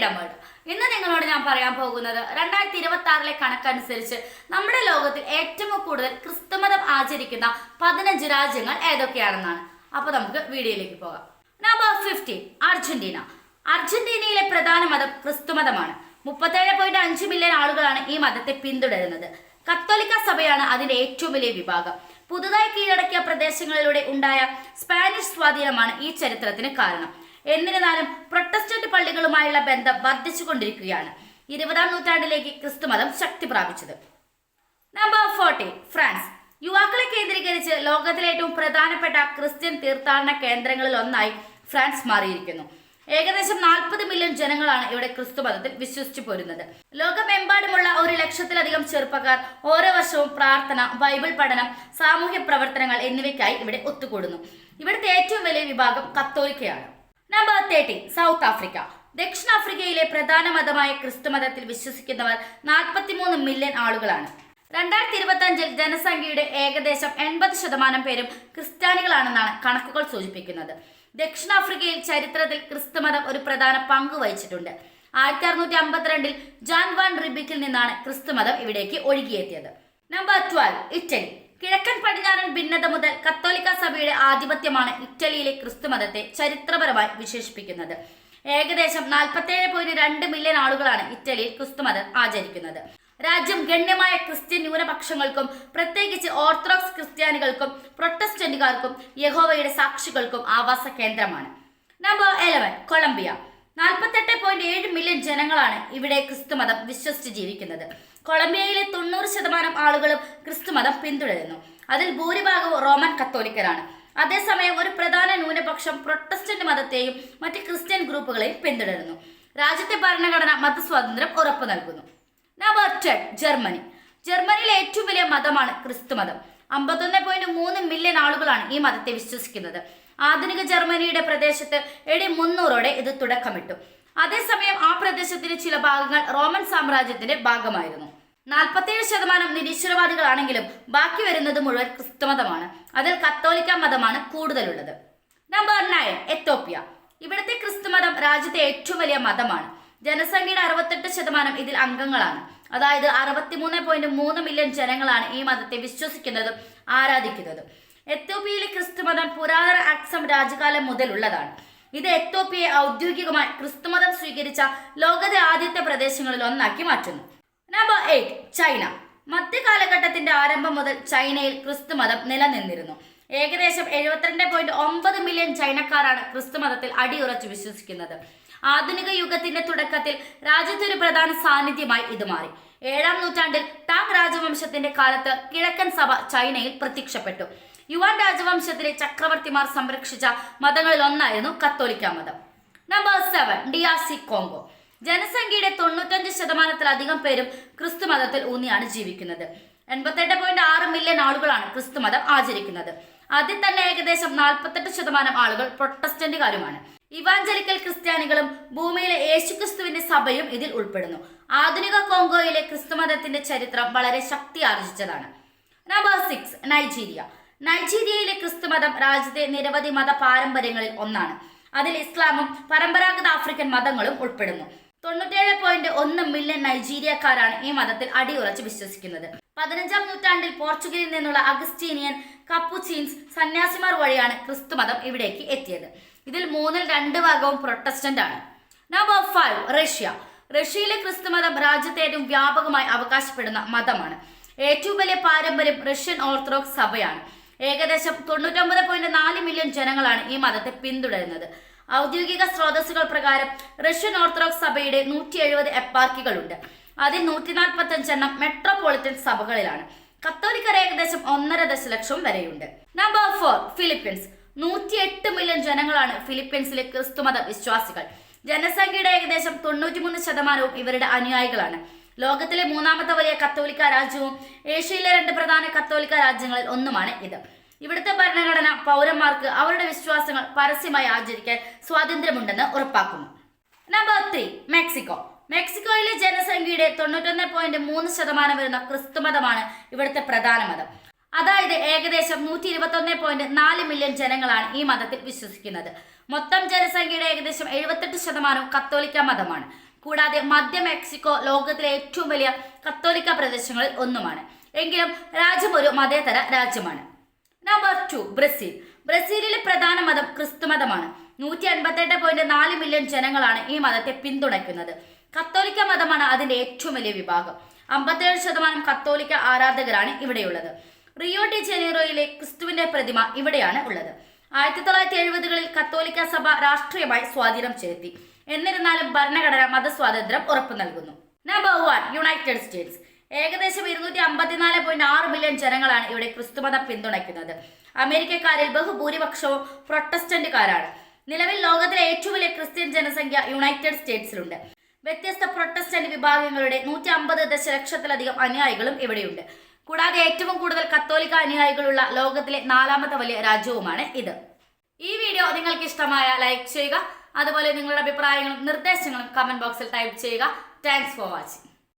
Freedom ഇന്ന് നിങ്ങളോട് ഞാൻ പറയാൻ പോകുന്നത് രണ്ടായിരത്തി ഇരുപത്തി ആറിലെ കണക്കനുസരിച്ച് നമ്മുടെ ലോകത്തിൽ ഏറ്റവും കൂടുതൽ ക്രിസ്തുമതം ആചരിക്കുന്ന പതിനഞ്ച് രാജ്യങ്ങൾ ഏതൊക്കെയാണെന്നാണ്. അപ്പൊ നമുക്ക് വീഡിയോയിലേക്ക് പോകാം. Number fifteen Argentina. അർജന്റീനയിലെ പ്രധാന മതം ക്രിസ്തുമതമാണ്. മുപ്പത്തേഴ് പോയിന്റ് അഞ്ച് മില്യൺ ആളുകളാണ് ഈ മതത്തെ പിന്തുടരുന്നത്. കത്തോലിക്ക സഭയാണ് അതിന്റെ ഏറ്റവും വലിയ വിഭാഗം. പുതുതായി കീഴടക്കിയ പ്രദേശങ്ങളിലൂടെ ഉണ്ടായ സ്പാനിഷ് സ്വാധീനമാണ് ഈ ചരിത്രത്തിന് കാരണം. എന്നിരുന്നാലും പ്രൊട്ടസ്റ്റന്റ് പള്ളികളുമായുള്ള ബന്ധം വർദ്ധിച്ചുകൊണ്ടിരിക്കുകയാണ്. ഇരുപതാം നൂറ്റാണ്ടിലേക്ക് ക്രിസ്തുമതം ശക്തി പ്രാപിച്ചത്. Number forty France. യുവാക്കളെ കേന്ദ്രീകരിച്ച് ലോകത്തിലെ ഏറ്റവും പ്രധാനപ്പെട്ട ക്രിസ്ത്യൻ തീർത്ഥാടന കേന്ദ്രങ്ങളിൽ ഒന്നായി ഫ്രാൻസ് മാറിയിരിക്കുന്നു. ഏകദേശം നാൽപ്പത് മില്യൺ ജനങ്ങളാണ് ഇവിടെ ക്രിസ്തുമതത്തിൽ വിശ്വസിച്ചു പോരുന്നത്. ലോകമെമ്പാടുമുള്ള ഒരു ലക്ഷത്തിലധികം ചെറുപ്പക്കാർ ഓരോ വർഷവും പ്രാർത്ഥന ബൈബിൾ പഠനം സാമൂഹ്യ പ്രവർത്തനങ്ങൾ എന്നിവയ്ക്കായി ഇവിടെ ഒത്തുകൂടുന്നു. ഇവിടുത്തെ ഏറ്റവും വലിയ വിഭാഗം കത്തോലിക്കയാണ്. നമ്പർ തേർട്ടി സൗത്ത് ആഫ്രിക്ക ദക്ഷിണാഫ്രിക്കയിലെ പ്രധാന മതമായ ക്രിസ്തുമതത്തിൽ വിശ്വസിക്കുന്നവർ നാൽപ്പത്തിമൂന്ന് മില്യൺ ആളുകളാണ്. രണ്ടായിരത്തി ഇരുപത്തി അഞ്ചിൽ ജനസംഖ്യയുടെ ഏകദേശം എൺപത് ശതമാനം പേരും ക്രിസ്ത്യാനികളാണെന്നാണ് കണക്കുകൾ സൂചിപ്പിക്കുന്നത്. ദക്ഷിണാഫ്രിക്കയിൽ ചരിത്രത്തിൽ ക്രിസ്തുമതം ഒരു പ്രധാന പങ്ക് വഹിച്ചിട്ടുണ്ട്. ആയിരത്തി അറുന്നൂറ്റി അമ്പത്തിരണ്ടിൽ ജാൻ വാൻ റിബിക്കിൽ നിന്നാണ് ക്രിസ്തുമതം ഇവിടേക്ക് ഒഴുകിയെത്തിയത്. നമ്പർ ട്വൽവ് ഇറ്റലി കിഴക്കൻ പടിഞ്ഞാറൻ ഭിന്നത മുതൽ കത്തോലിക്ക സഭയുടെ ആധിപത്യമാണ് ഇറ്റലിയിലെ ക്രിസ്തുമതത്തെ ചരിത്രപരമായി വിശേഷിപ്പിക്കുന്നത്. ഏകദേശം നാൽപ്പത്തേഴ് പോയിന്റ് രണ്ട് മില്യൺ ആളുകളാണ് ഇറ്റലിയിൽ ക്രിസ്തുമതം ആചരിക്കുന്നത്. രാജ്യം ഗണ്യമായ ക്രിസ്ത്യൻ ന്യൂനപക്ഷങ്ങൾക്കും പ്രത്യേകിച്ച് ഓർത്തഡോക്സ് ക്രിസ്ത്യാനികൾക്കും പ്രൊട്ടസ്റ്റന്റുകാർക്കും യഹോവയുടെ സാക്ഷികൾക്കും ആവാസ കേന്ദ്രമാണ്. Number eleven Colombia. നാൽപ്പത്തെട്ട് പോയിന്റ് ഏഴ് മില്യൺ ജനങ്ങളാണ് ഇവിടെ ക്രിസ്തുമതം വിശ്വസിച്ച് ജീവിക്കുന്നത്. കൊളംബിയയിലെ തൊണ്ണൂറ് ശതമാനം ആളുകളും ക്രിസ്തുമതം പിന്തുടരുന്നു. അതിൽ ഭൂരിഭാഗവും റോമൻ കത്തോലിക്കരാണ്. അതേസമയം ഒരു പ്രധാന ന്യൂനപക്ഷം പ്രൊട്ടസ്റ്റന്റ് മതത്തെയും മറ്റ് ക്രിസ്ത്യൻ ഗ്രൂപ്പുകളെയും പിന്തുടരുന്നു. രാജ്യത്തെ ഭരണഘടന മതസ്വാതന്ത്ര്യം ഉറപ്പു നൽകുന്നു. Number ten Germany. ജർമ്മനിയിലെ ഏറ്റവും വലിയ മതമാണ് ക്രിസ്തുമതം അമ്പത്തൊന്ന് പോയിന്റ് മൂന്ന് മില്യൺ ആളുകളാണ് ഈ മതത്തെ വിശ്വസിക്കുന്നത്. ആധുനിക ജർമ്മനിയുടെ പ്രദേശത്ത് എ ഡി മുന്നൂറോടെ ഇത് തുടക്കമിട്ടു. അതേസമയം ആ പ്രദേശത്തിന്റെ ചില ഭാഗങ്ങൾ റോമൻ സാമ്രാജ്യത്തിന്റെ ഭാഗമായിരുന്നു. നാൽപ്പത്തേഴ് ശതമാനം നിരീശ്വരവാദികളാണെങ്കിലും ബാക്കി വരുന്നത് മുഴുവൻ ക്രിസ്തുമതമാണ്. അതിൽ കത്തോലിക്ക മതമാണ് കൂടുതലുള്ളത്. Number nine Ethiopia. ഇവിടുത്തെ ക്രിസ്തുമതം രാജ്യത്തെ ഏറ്റവും വലിയ മതമാണ്. ജനസംഖ്യയുടെ അറുപത്തെട്ട് ശതമാനം ഇതിൽ അംഗങ്ങളാണ്. അതായത് അറുപത്തിമൂന്ന് പോയിന്റ് മൂന്ന് മില്യൺ ജനങ്ങളാണ് ഈ മതത്തെ വിശ്വസിക്കുന്നതും ആരാധിക്കുന്നതും. എത്തോപ്യയിലെ ക്രിസ്തുമതം പുരാതന അക്സം രാജകാലം മുതലുള്ളതാണ്. ഇത് എത്തോപ്യയെ ഔദ്യോഗികമായി ക്രിസ്തുമതം സ്വീകരിച്ച ലോകത്തെ ആദ്യത്തെ പ്രദേശങ്ങളിൽ ഒന്നാക്കി മാറ്റുന്നു. Number eight China. മധ്യകാലഘട്ടത്തിന്റെ ആരംഭം മുതൽ ചൈനയിൽ ക്രിസ്തുമതം നിലനിന്നിരുന്നു. ഏകദേശം എഴുപത്തിരണ്ട് പോയിന്റ് ഒമ്പത് മില്യൺ ചൈനക്കാരാണ് ക്രിസ്തുമതത്തിൽ അടിയുറച്ചു വിശ്വസിക്കുന്നത്. ആധുനിക യുഗത്തിന്റെ തുടക്കത്തിൽ രാജ്യത്തെ ഒരു പ്രധാന സാന്നിധ്യമായി ഇത് മാറി. ഏഴാം നൂറ്റാണ്ടിൽ ടാങ് രാജവംശത്തിന്റെ കാലത്ത് കിഴക്കൻ സഭ ചൈനയിൽ പ്രത്യക്ഷപ്പെട്ടു. യുവാൻ രാജവംശത്തിലെ ചക്രവർത്തിമാർ സംരക്ഷിച്ച മതങ്ങളിൽ ഒന്നായിരുന്നു കത്തോലിക്ക മതം. നമ്പർ സെവൻ ഡിയാസി കോങ്കോ ജനസംഖ്യയുടെ തൊണ്ണൂറ്റഞ്ച് ശതമാനത്തിലധികം പേരും ക്രിസ്തു മതത്തിൽ ഊന്നിയാണ് ജീവിക്കുന്നത്. എൺപത്തെട്ട് പോയിന്റ് ആറ് മില്യൺ ആളുകളാണ് ക്രിസ്തു മതം ആചരിക്കുന്നത്. അതിൽ തന്നെ ഏകദേശം നാൽപ്പത്തെട്ട് ശതമാനം ആളുകൾ പ്രൊട്ടസ്റ്റന്റുകാരുമാണ് ഇവാഞ്ചലിക്കൽ ക്രിസ്ത്യാനികളും ഭൂമിയിലെ യേശുക്രിസ്തുവിന്റെ സഭയും ഇതിൽ ഉൾപ്പെടുന്നു. ആധുനിക കോങ്കോയിലെ ക്രിസ്തുമതത്തിന്റെ ചരിത്രം വളരെ ശക്തി ആർജിച്ചതാണ്. നമ്പർ സിക്സ് നൈജീരിയ നൈജീരിയയിലെ ക്രിസ്തുമതം രാജ്യത്തെ നിരവധി മത പാരമ്പര്യങ്ങളിൽ ഒന്നാണ്. അതിൽ ഇസ്ലാമും പരമ്പരാഗത ആഫ്രിക്കൻ മതങ്ങളും ഉൾപ്പെടുന്നു. തൊണ്ണൂറ്റേഴ് പോയിന്റ് ഒന്ന് മില്യൺ നൈജീരിയക്കാരാണ് ഈ മതത്തിൽ അടിയുറച്ച് വിശ്വസിക്കുന്നത്. പതിനഞ്ചാം നൂറ്റാണ്ടിൽ പോർച്ചുഗലിൽ നിന്നുള്ള അഗസ്റ്റീനിയൻ കപ്പുച്ചീൻസ് സന്യാസിമാർ വഴിയാണ് ക്രിസ്തുമതം ഇവിടേക്ക് എത്തിയത്. ഇതിൽ മൂന്നിൽ രണ്ട് ഭാഗവും പ്രൊട്ടസ്റ്റന്റ് ആണ്. Number five Russia. റഷ്യയിലെ ക്രിസ്തുമതം രാജ്യത്തെ ഏറ്റവും വ്യാപകമായി അവകാശപ്പെടുന്ന മതമാണ്. ഏറ്റവും വലിയ പാരമ്പര്യം റഷ്യൻ ഓർത്തഡോക്സ് സഭയാണ്. ഏകദേശം തൊണ്ണൂറ്റൊമ്പത് പോയിന്റ് നാല് മില്യൺ ജനങ്ങളാണ് ഈ മതത്തെ പിന്തുടരുന്നത്. ഔദ്യോഗിക സ്രോതസ്സുകൾ പ്രകാരം റഷ്യൻ ഓർത്തഡോക്സ് സഭയുടെ നൂറ്റി എഴുപത് എപ്പാർക്കികളുണ്ട്. അതിൽ നൂറ്റി നാൽപ്പത്തി അഞ്ചെണ്ണം മെട്രോപൊളിറ്റൻ സഭകളിലാണ്. കത്തോലിക്കർ ഏകദേശം ഒന്നര ദശലക്ഷം വരെയുണ്ട്. നമ്പർ ഫോർ ഫിലിപ്പീൻസ് നൂറ്റി എട്ട് മില്യൺ ജനങ്ങളാണ് ഫിലിപ്പീൻസിലെ ക്രിസ്തുമത വിശ്വാസികൾ. ജനസംഖ്യയുടെ ഏകദേശം തൊണ്ണൂറ്റിമൂന്ന് ശതമാനവും ഇവരുടെ അനുയായികളാണ്. ലോകത്തിലെ മൂന്നാമത്തെ വലിയ കത്തോലിക്ക രാജ്യവും ഏഷ്യയിലെ രണ്ട് പ്രധാന കത്തോലിക്ക രാജ്യങ്ങളിൽ ഒന്നുമാണ് ഇത്. ഇവിടുത്തെ ഭരണഘടന പൗരന്മാർക്ക് അവരുടെ വിശ്വാസങ്ങൾ പരസ്യമായി ആചരിക്കാൻ സ്വാതന്ത്ര്യമുണ്ടെന്ന് ഉറപ്പാക്കുന്നു. Number three Mexico. മെക്സിക്കോയിലെ ജനസംഖ്യയുടെ തൊണ്ണൂറ്റൊന്ന് പോയിന്റ് മൂന്ന് ശതമാനം വരുന്ന ക്രിസ്തുമതമാണ് ഇവിടുത്തെ പ്രധാന മതം. അതായത് ഏകദേശം നൂറ്റി ഇരുപത്തൊന്ന് പോയിന്റ് നാല് മില്യൺ ജനങ്ങളാണ് ഈ മതത്തിൽ വിശ്വസിക്കുന്നത്. മൊത്തം ജനസംഖ്യയുടെ ഏകദേശം എഴുപത്തെട്ട് ശതമാനവും കത്തോലിക്ക മതമാണ്. കൂടാതെ മധ്യ മെക്സിക്കോ ലോകത്തിലെ ഏറ്റവും വലിയ കത്തോലിക്ക പ്രദേശങ്ങളിൽ ഒന്നുമാണ്. എങ്കിലും രാജ്യം ഒരു മതേതര രാജ്യമാണ്. Number two Brazil. ബ്രസീലിലെ പ്രധാന മതം ക്രിസ്തുമതമാണ് നൂറ്റി അൻപത്തെട്ട് പോയിന്റ് നാല് മില്യൺ ജനങ്ങളാണ് ഈ മതത്തെ പിന്തുണയ്ക്കുന്നത്. കത്തോലിക്ക മതമാണ് അതിന്റെ ഏറ്റവും വലിയ വിഭാഗം. അമ്പത്തിയേഴ് ശതമാനം കത്തോലിക്ക ആരാധകരാണ് ഇവിടെയുള്ളത്. റിയോ ഡി ജനീറോയിലെ ക്രിസ്തുവിന്റെ പ്രതിമ ഇവിടെയാണ് ഉള്ളത്. ആയിരത്തി തൊള്ളായിരത്തി എഴുപതുകളിൽ കത്തോലിക്ക സഭ രാഷ്ട്രീയമായി സ്വാധീനം ചെലുത്തി. എന്നിരുന്നാലും ഭരണഘടന മതസ്വാതന്ത്ര്യം ഉറപ്പു നൽകുന്നു. നമ്പർ വൺ യുണൈറ്റഡ് സ്റ്റേറ്റ്സ് ഏകദേശം ഇരുന്നൂറ്റി അമ്പത്തിനാല് പോയിന്റ് ആറ് മില്യൺ ജനങ്ങളാണ് ഇവിടെ ക്രിസ്തുമതം പിന്തുണയ്ക്കുന്നത്. അമേരിക്കക്കാരിൽ ബഹുഭൂരിപക്ഷവും പ്രൊട്ടസ്റ്റന്റുകാരാണ്. നിലവിൽ ലോകത്തിലെ ഏറ്റവും വലിയ ക്രിസ്ത്യൻ ജനസംഖ്യ യുണൈറ്റഡ് സ്റ്റേറ്റ്സിലുണ്ട് വ്യത്യസ്ത പ്രൊട്ടസ്റ്റന്റ് വിഭാഗങ്ങളുടെ നൂറ്റി അമ്പത് ദശലക്ഷത്തിലധികം അനുയായികളും ഇവിടെയുണ്ട്. കൂടാതെ ഏറ്റവും കൂടുതൽ കത്തോലിക്ക അനുയായികളുള്ള ലോകത്തിലെ നാലാമത്തെ വലിയ രാജ്യവുമാണ് ഇത്. ഈ വീഡിയോ നിങ്ങൾക്ക് ഇഷ്ടമായ ലൈക്ക് ചെയ്യുക. അതുപോലെ നിങ്ങളുടെ അഭിപ്രായങ്ങളും നിർദ്ദേശങ്ങളും കമന്റ് ബോക്സിൽ ടൈപ്പ് ചെയ്യുക. Thanks for watching